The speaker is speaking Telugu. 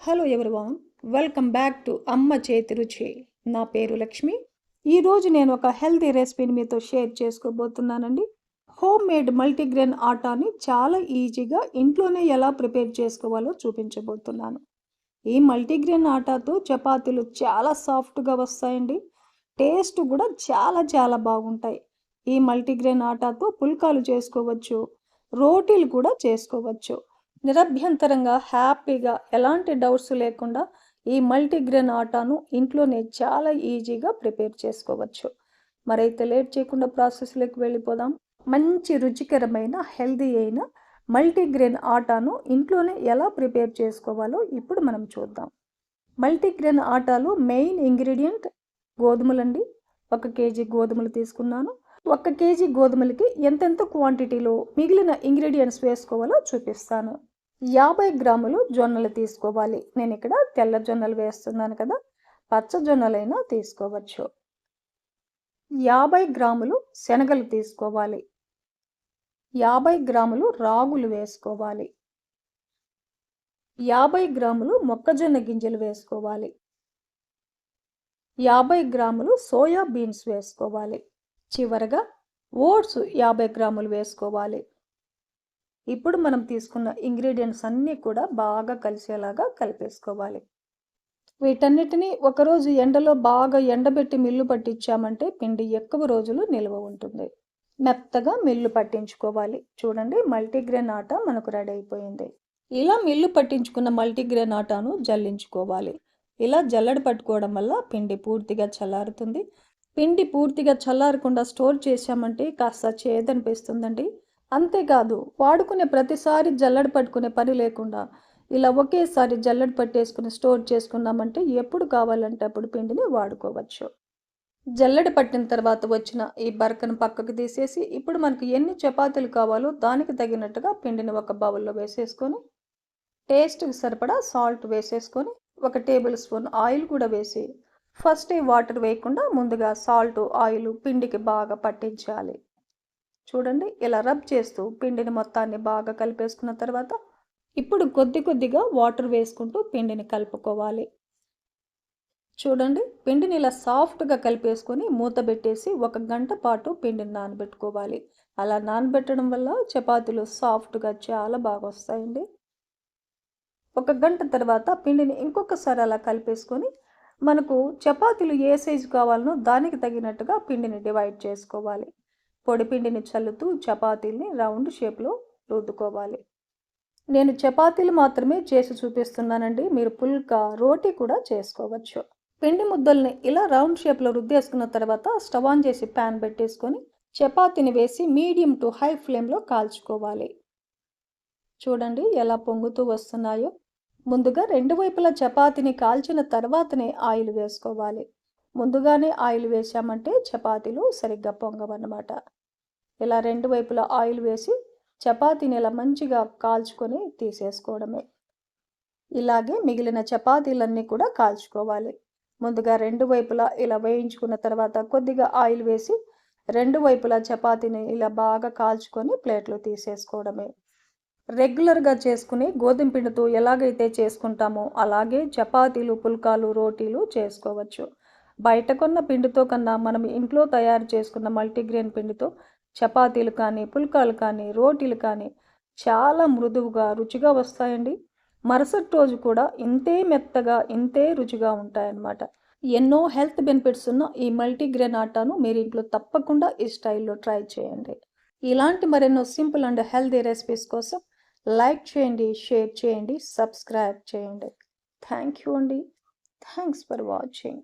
Hello everyone welcome back to అమ్మ చేతి రుచి నా పేరు లక్ష్మి. ఈరోజు నేను ఒక హెల్తీ రెసిపీని మీతో షేర్ చేసుకోబోతున్నానండి. హోమ్ మేడ్ మల్టీగ్రెయిన్ ఆటాని చాలా ఈజీగా ఇంట్లోనే ఎలా ప్రిపేర్ చేసుకోవాలో చూపించబోతున్నాను. ఈ మల్టీగ్రెయిన్ ఆటాతో చపాతీలు చాలా సాఫ్ట్గా వస్తాయండి. టేస్ట్ కూడా చాలా చాలా బాగుంటాయి. ఈ మల్టీగ్రెయిన్ ఆటాతో పుల్కాలు చేసుకోవచ్చు. రోటీలు కూడా చేసుకోవచ్చు. నిరభ్యంతరంగా హ్యాపీగా ఎలాంటి డౌట్స్ లేకుండా ఈ మల్టీగ్రెయిన్ ఆటాను ఇంట్లోనే చాలా ఈజీగా ప్రిపేర్ చేసుకోవచ్చు. మరైతే లేట్ చేయకుండా ప్రాసెస్లోకి వెళ్ళిపోదాం. మంచి రుచికరమైన హెల్దీ అయిన మల్టీగ్రెయిన్ ఆటాను ఇంట్లోనే ఎలా ప్రిపేర్ చేసుకోవాలో ఇప్పుడు మనం చూద్దాం. మల్టీగ్రెయిన్ ఆటాలో మెయిన్ ఇంగ్రీడియంట్ గోధుమలండి. ఒక కేజీ గోధుమలు తీసుకున్నాను. ఒక కేజీ గోధుమలకి ఎంతెంత క్వాంటిటీలో మిగిలిన ఇంగ్రీడియంట్స్ వేసుకోవాలో చూపిస్తాను. యాభై గ్రాములు జొన్నలు తీసుకోవాలి. నేను ఇక్కడ తెల్ల జొన్నలు వేస్తున్నాను కదా పచ్చ జొన్నలైనా తీసుకోవచ్చు. యాభై గ్రాములు శనగలు తీసుకోవాలి. యాభై గ్రాములు రాగులు వేసుకోవాలి. యాభై గ్రాములు మొక్కజొన్న గింజలు వేసుకోవాలి. యాభై గ్రాములు సోయా బీన్స్ వేసుకోవాలి. చివరగా ఓట్స్ యాభై గ్రాములు వేసుకోవాలి. ఇప్పుడు మనం తీసుకున్న ఇంగ్రీడియంట్స్ అన్నీ కూడా బాగా కలిసేలాగా కలిపేసుకోవాలి. వీటన్నిటిని ఒకరోజు ఎండలో బాగా ఎండబెట్టి మిల్లు పట్టించామంటే పిండి ఎక్కువ రోజులు నిల్వ ఉంటుంది. మెత్తగా మిల్లు పట్టించుకోవాలి. చూడండి మల్టీగ్రెయిన్ ఆట మనకు రెడీ అయిపోయింది. ఇలా మిల్లు పట్టించుకున్న మల్టీగ్రెయిన్ ఆటాను జల్లించుకోవాలి. ఇలా జల్లడి పట్టుకోవడం వల్ల పిండి పూర్తిగా చల్లారుతుంది. పిండి పూర్తిగా చల్లారకుండా స్టోర్ చేసామంటే కాస్త చేదనిపిస్తుందండి. అంతేకాదు వాడుకునే ప్రతిసారి జల్లడి పట్టుకునే పని లేకుండా ఇలా ఒకేసారి జల్లడి పట్టేసుకుని స్టోర్ చేసుకున్నామంటే ఎప్పుడు కావాలంటే అప్పుడు పిండిని వాడుకోవచ్చు. జల్లడి పట్టిన తర్వాత వచ్చిన ఈ బరకను పక్కకు తీసేసి ఇప్పుడు మనకు ఎన్ని చపాతీలు కావాలో దానికి తగినట్టుగా పిండిని ఒక బౌల్లో వేసేసుకొని టేస్ట్కి సరిపడా సాల్ట్ వేసేసుకొని ఒక టేబుల్ స్పూన్ ఆయిల్ కూడా వేసి ఫస్ట్ ఈ వాటర్ వేయకుండా ముందుగా సాల్ట్ ఆయిల్ పిండికి బాగా పట్టించాలి. చూడండి ఇలా రబ్ చేస్తూ పిండిని మొత్తాన్ని బాగా కలిపేసుకున్న తర్వాత ఇప్పుడు కొద్ది కొద్దిగా వాటర్ వేసుకుంటూ పిండిని కలుపుకోవాలి. చూడండి పిండిని ఇలా సాఫ్ట్గా కలిపేసుకొని మూత పెట్టేసి ఒక గంట పాటు పిండిని నానబెట్టుకోవాలి. అలా నానబెట్టడం వల్ల చపాతీలు సాఫ్ట్గా చాలా బాగా వస్తాయండి. ఒక గంట తర్వాత పిండిని ఇంకొకసారి అలా కలిపేసుకొని మనకు చపాతీలు ఏ సైజు కావాలనో దానికి తగినట్టుగా పిండిని డివైడ్ చేసుకోవాలి. పొడిపిండిని చల్లుతూ చపాతీల్ని రౌండ్ షేప్లో రుద్దుకోవాలి. నేను చపాతీలు మాత్రమే చేసి చూపిస్తున్నానండి. మీరు పుల్కా రోటీ కూడా చేసుకోవచ్చు. పిండి ముద్దల్ని ఇలా రౌండ్ షేప్లో రుద్దేసుకున్న తర్వాత స్టవ్ ఆన్ చేసి ప్యాన్ పెట్టేసుకొని చపాతీని వేసి మీడియం టు హై ఫ్లేమ్లో కాల్చుకోవాలి. చూడండి ఎలా పొంగుతూ వస్తున్నాయో. ముందుగా రెండు వైపులా చపాతీని కాల్చిన తర్వాతనే ఆయిల్ వేసుకోవాలి. ముందుగానే ఆయిల్ వేసామంటే చపాతీలు సరిగ్గా పొంగవన్నమాట. ఇలా రెండు వైపులా ఆయిల్ వేసి చపాతీని ఇలా మంచిగా కాల్చుకొని తీసేసుకోవడమే. ఇలాగే మిగిలిన చపాతీలన్నీ కూడా కాల్చుకోవాలి. ముందుగా రెండు వైపులా ఇలా వేయించుకున్న తర్వాత కొద్దిగా ఆయిల్ వేసి రెండు వైపులా చపాతీని ఇలా బాగా కాల్చుకొని ప్లేట్లో తీసేసుకోవడమే. రెగ్యులర్గా చేసుకుని గోధుమ పిండితో ఎలాగైతే చేసుకుంటామో అలాగే చపాతీలు పుల్కాలు రోటీలు చేసుకోవచ్చు. బయట కొన్న పిండితో కన్నా మనం ఇంట్లో తయారు చేసుకున్న మల్టీగ్రెయిన్ పిండితో చపాతీలు కానీ పుల్కాలు కానీ రోటీలు కానీ చాలా మృదువుగా రుచిగా వస్తాయండి. మరుసటి రోజు కూడా ఇంతే మెత్తగా ఇంతే రుచిగా ఉంటాయన్నమాట. ఎన్నో హెల్త్ బెనిఫిట్స్ ఉన్న ఈ మల్టీగ్రెయిన్ ఆటాను మీరు ఇంట్లో తప్పకుండా ఈ స్టైల్లో ట్రై చేయండి. ఇలాంటి మరెన్నో సింపుల్ అండ్ హెల్తీ రెసిపీస్ కోసం లైక్ చేయండి షేర్ చేయండి సబ్స్క్రైబ్ చేయండి. థ్యాంక్ యూ అండి. Thanks for watching.